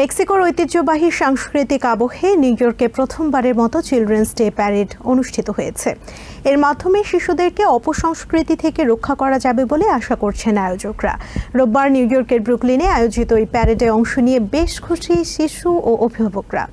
মেক্সিকোর ঐতিহ্যবাহী সাংস্কৃতিক আবহে নিউ ইয়র্কে প্রথমবারের মতো চিলড্রেন্স ডে প্যারেড অনুষ্ঠিত হয়েছে। এর মাধ্যমে শিশুদেরকে অপসংস্কৃতি থেকে রক্ষা করা যাবে বলে আশা করছেন আয়োজকরা। রোববার নিউ ইয়র্কের ব্রুকলিনে আয়োজিত এই প্যারেডে অংশ নিয়ে বেশ খুশি শিশু ও অভিভাবকরা।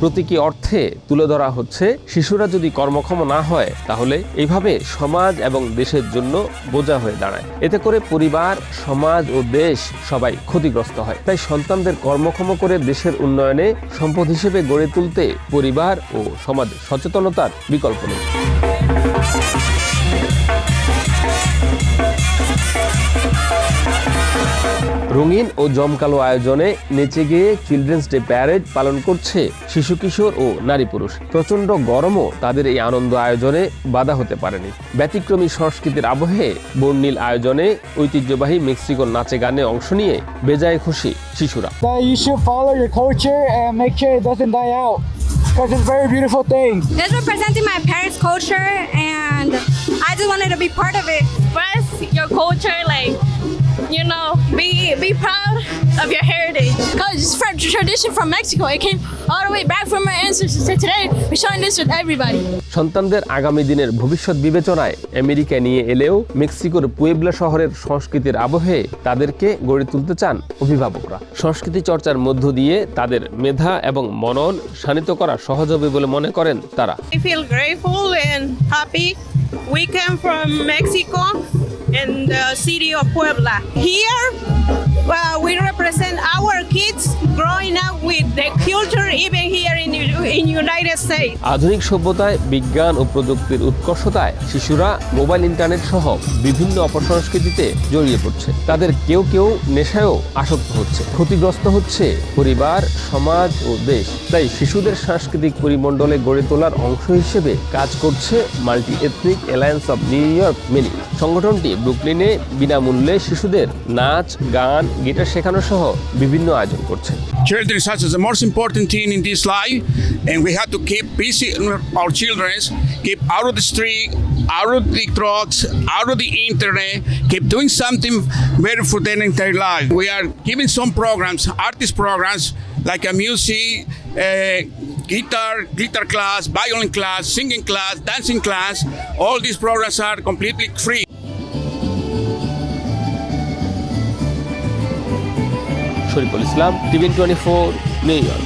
প্রতীকী অর্থে তুলে ধরা হচ্ছে, শিশুরা যদি কর্মক্ষম না হয়, তাহলে এইভাবে সমাজ এবং দেশের জন্য বোঝা হয়ে দাঁড়ায়। এতে করে পরিবার, সমাজ ও দেশ সবাই ক্ষতিগ্রস্ত হয়। তাই সন্তানদের কর্মক্ষম করে দেশের উন্নয়নে সম্পদ হিসেবে গড়ে তুলতে পরিবার ও সমাজ সচেতনতার বিকল্প নেই। রঙিন ও জমকালো আয়োজনে নেচে গিয়ে চিলড্রেন্স ডে প্যারেড পালন করছে শিশু কিশোর ও নারী পুরুষ। প্রচণ্ড গরমও তাদের এই আনন্দ আয়োজনে বাধা হতে পারেনি। ব্যতিক্রমী সংস্কৃতির আবহে বর্ণিল আয়োজনে ঐতিহ্যবাহী মেক্সিকোর নাচে গানে অংশ নিয়ে বেজায় খুশি শিশুরা। You know, be be proud of your heritage. Because it's from tradition from Mexico. It came all the way back from our ancestors. So today, we're showing this with everybody. সন্তানদের আগামী দিনের ভবিষ্যৎ বিবেচনায় আমেরিকায় নিয়ে এলেও মেক্সিকোর পুয়েবলা শহরের সংস্কৃতির আবহে তাদেরকে গড়ে তুলতে চান অভিভাবকরা সংস্কৃতি চর্চার মধ্য দিয়ে তাদের মেধা এবং মনন শানিত করা সহজ হবে বলে মনে করেন তারা I feel grateful and happy. We came from Mexico in the city of Puebla. Here, uh, we represent our kids growing up with the culture even আধুনিক সভ্যতায় বিজ্ঞান ও প্রযুক্তির উৎকর্ষতায় শিশুরা মোবাইল ইন্টারনেট সহ বিভিন্ন অপসংস্কৃতিতে জড়িয়ে পড়ছে। তাদের কেউ কেউ নেশায়ও আসক্ত হচ্ছে। ক্ষতিগ্রস্ত হচ্ছে পরিবার সমাজ ও দেশ। তাই শিশুদের সাংস্কৃতিক পরিমণ্ডলে গড়ে তোলার অংশ হিসেবে কাজ করছে multi ethnic alliance of New York mini. সংগঠনটি ব্রুকলিনে বিনামূল্যে শিশুদের নাচ গান গিটার শেখানো সহ বিভিন্ন আয়োজন করছে। Children is such as the most important thing in this life, and we have to keep busy our children, keep out of the street, out of the drugs, out of the internet, keep doing something better for their entire life. We are giving some programs, artist programs like a music, uh, guitar, guitar class, violin class, singing class, dancing class. All these programs are completely free. Shariful Islam tiffin twenty four New York